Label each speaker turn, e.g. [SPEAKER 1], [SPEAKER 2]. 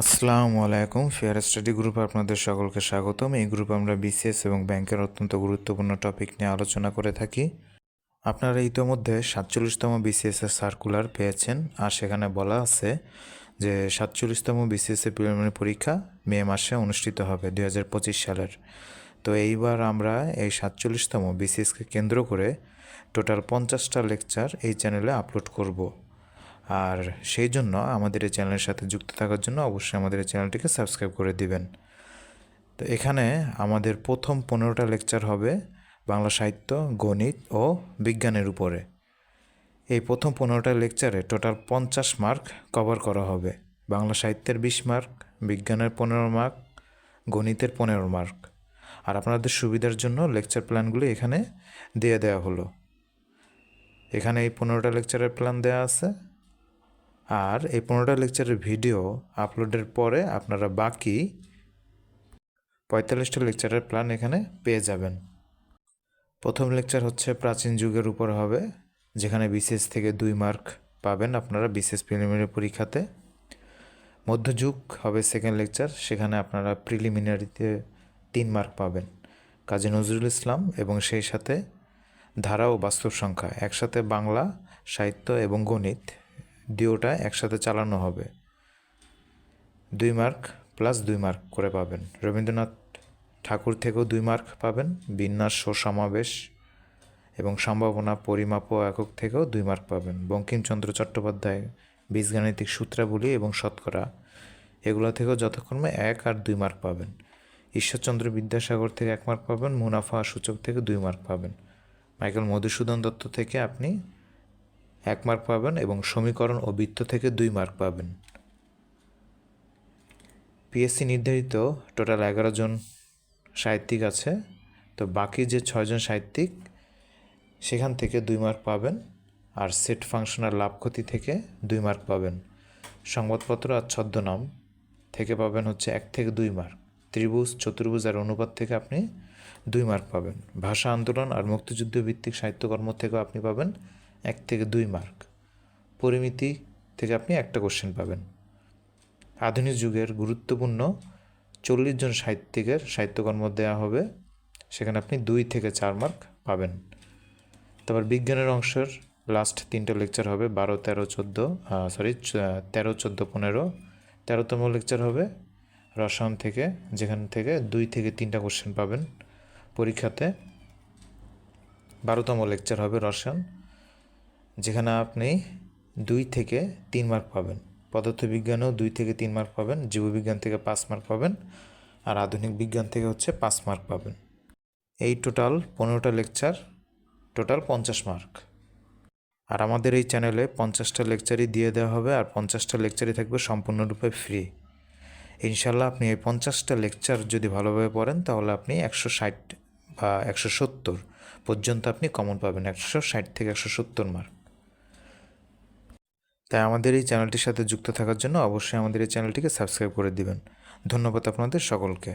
[SPEAKER 1] আসসালামু আলাইকুম fair study গ্রুপে আপনাদের সকলকে স্বাগতম। এই গ্রুপে আমরা বিসিএস এবং ব্যাংকের অত্যন্ত গুরুত্বপূর্ণ টপিক নিয়ে আলোচনা করে থাকি। আপনারা ইতোমধ্যে সাতচল্লিশতম বিসিএস এর সার্কুলার পেয়েছেন আর সেখানে বলা আছে যে সাতচল্লিশতম বিসিএস এর প্রিলিমিনারি পরীক্ষা মে মাসে অনুষ্ঠিত হবে দুই হাজার পঁচিশ সালের। তো এইবার আমরা এই সাতচল্লিশতম বিসিএসকে কেন্দ্র করে টোটাল পঞ্চাশটা লেকচার এই চ্যানেলে আপলোড করব। আর সেই জন্য আমাদের এই চ্যানেলের সাথে যুক্ত থাকার জন্য অবশ্যই আমাদের এই চ্যানেলটিকে সাবস্ক্রাইব করে দিবেন। তো এখানে আমাদের প্রথম পনেরোটা লেকচার হবে বাংলা সাহিত্য, গণিত ও বিজ্ঞানের উপরে। এই প্রথম পনেরোটা লেকচারে টোটাল পঞ্চাশ মার্ক কভার করা হবে। বাংলা সাহিত্যের বিশ মার্ক, বিজ্ঞানের পনেরো মার্ক, গণিতের পনেরো মার্ক। আর আপনাদের সুবিধার জন্য লেকচার প্ল্যানগুলি এখানে দিয়ে দেওয়া হলো। এখানে এই পনেরোটা লেকচারের প্ল্যান দেওয়া আছে। আর এই পনেরোটা লেকচারের ভিডিও আপলোডের পরে আপনারা বাকি পঁয়তাল্লিশটা লেকচারের প্ল্যান এখানে পেয়ে যাবেন। প্রথম লেকচার হচ্ছে প্রাচীন যুগের উপর হবে, যেখানে বিশেষ থেকে দুই মার্ক পাবেন আপনারা বিশেষ প্রিলিমিনারি পরীক্ষাতে। মধ্যযুগ হবে সেকেন্ড লেকচার সেখানে আপনারা প্রিলিমিনারিতে তিন মার্ক পাবেন, কাজী নজরুল ইসলাম এবং সেই সাথে ধারা ও বাস্তব সংখ্যা, একসাথে বাংলা, সাহিত্য এবং গণিত। ডিওটা একসাথে চালানো হবে। দুই মার্ক প্লাস দুই মার্ক করে পাবেন। রবীন্দ্রনাথ ঠাকুর থেকেও দুই মার্ক পাবেন। বিন্যাস ও সমাবেশ এবং সম্ভাবনা পরিমাপ ও একক থেকেও দুই মার্ক পাবেন। বঙ্কিমচন্দ্র চট্টোপাধ্যায়, বীজগাণিতিক সূত্রাবলী এবং শতকরা এগুলো থেকেও যথাক্রমে এক আর দুই মার্ক পাবেন। ঈশ্বরচন্দ্র বিদ্যাসাগর থেকে এক মার্ক পাবেন। মুনাফা সূচক থেকে দুই মার্ক পাবেন। মাইকেল মধুসূদন দত্ত থেকে আপনি এক মার্ক পাবেন এবং সমীকরণ ও বৃত্ত থেকে দুই মার্ক পাবেন। পিএসসি নির্ধারিত টোটাল এগারো জন সাহিত্যিক আছে। তো বাকি যে ছয়জন সাহিত্যিক, সেখান থেকে দুই মার্ক পাবেন আর সেট ফাংশন আর লাভ ক্ষতি থেকে দুই মার্ক পাবেন। সংবাদপত্র আর ছদ্মনাম থেকে পাবেন হচ্ছে এক থেকে দুই মার্ক ত্রিভুজ, চতুর্ভুজ আর অনুপাত থেকে আপনি দুই মার্ক পাবেন। ভাষা আন্দোলন আর মুক্তিযুদ্ধ ভিত্তিক সাহিত্যকর্ম থেকেও আপনি পাবেন এক থেকে দুই মার্ক পরিমিতি থেকে আপনি একটা কোশ্চেন পাবেন। আধুনিক যুগের গুরুত্বপূর্ণ চল্লিশ জন সাহিত্যিকের সাহিত্যকর্ম দেওয়া হবে। সেখানে আপনি দুই থেকে চার মার্ক পাবেন। তারপর বিজ্ঞানের অংশের লাস্ট তিনটা লেকচার হবে বারো, তেরো, চোদ্দ সরি তেরো, চোদ্দ, পনেরো। তেরোতম লেকচার হবে রসায়ন থেকে, যেখান থেকে দুই থেকে তিনটা কোশ্চেন পাবেন পরীক্ষাতে। বারোতম লেকচার হবে রসায়ন। যেখানে আপনি দুই থেকে তিন মার্ক পাবেন। পদার্থবিজ্ঞানেও দুই থেকে তিন মার্ক পাবেন, জীববিজ্ঞান থেকে পাঁচ মার্ক পাবেন, আর আধুনিক বিজ্ঞান থেকে হচ্ছে পাঁচ মার্ক পাবেন। এই টোটাল পনেরোটা লেকচার টোটাল পঞ্চাশ মার্ক আর আমাদের এই চ্যানেলে পঞ্চাশটা লেকচারই দিয়ে দেওয়া হবে, আর পঞ্চাশটা লেকচারই থাকবে সম্পূর্ণরূপে ফ্রি ইনশাল্লাহ আপনি এই পঞ্চাশটা লেকচার যদি ভালোভাবে পড়েন, তাহলে আপনি একশো ষাট বা একশো সত্তর পর্যন্ত আপনি কমন পাবেন, একশো ষাট থেকে একশো সত্তর মার্ক তাই আমাদের এই চ্যানেলটির সাথে যুক্ত থাকার জন্য অবশ্যই আমাদের এই চ্যানেলটিকে সাবস্ক্রাইব করে দিবেন। ধন্যবাদ আপনাদের সকলকে।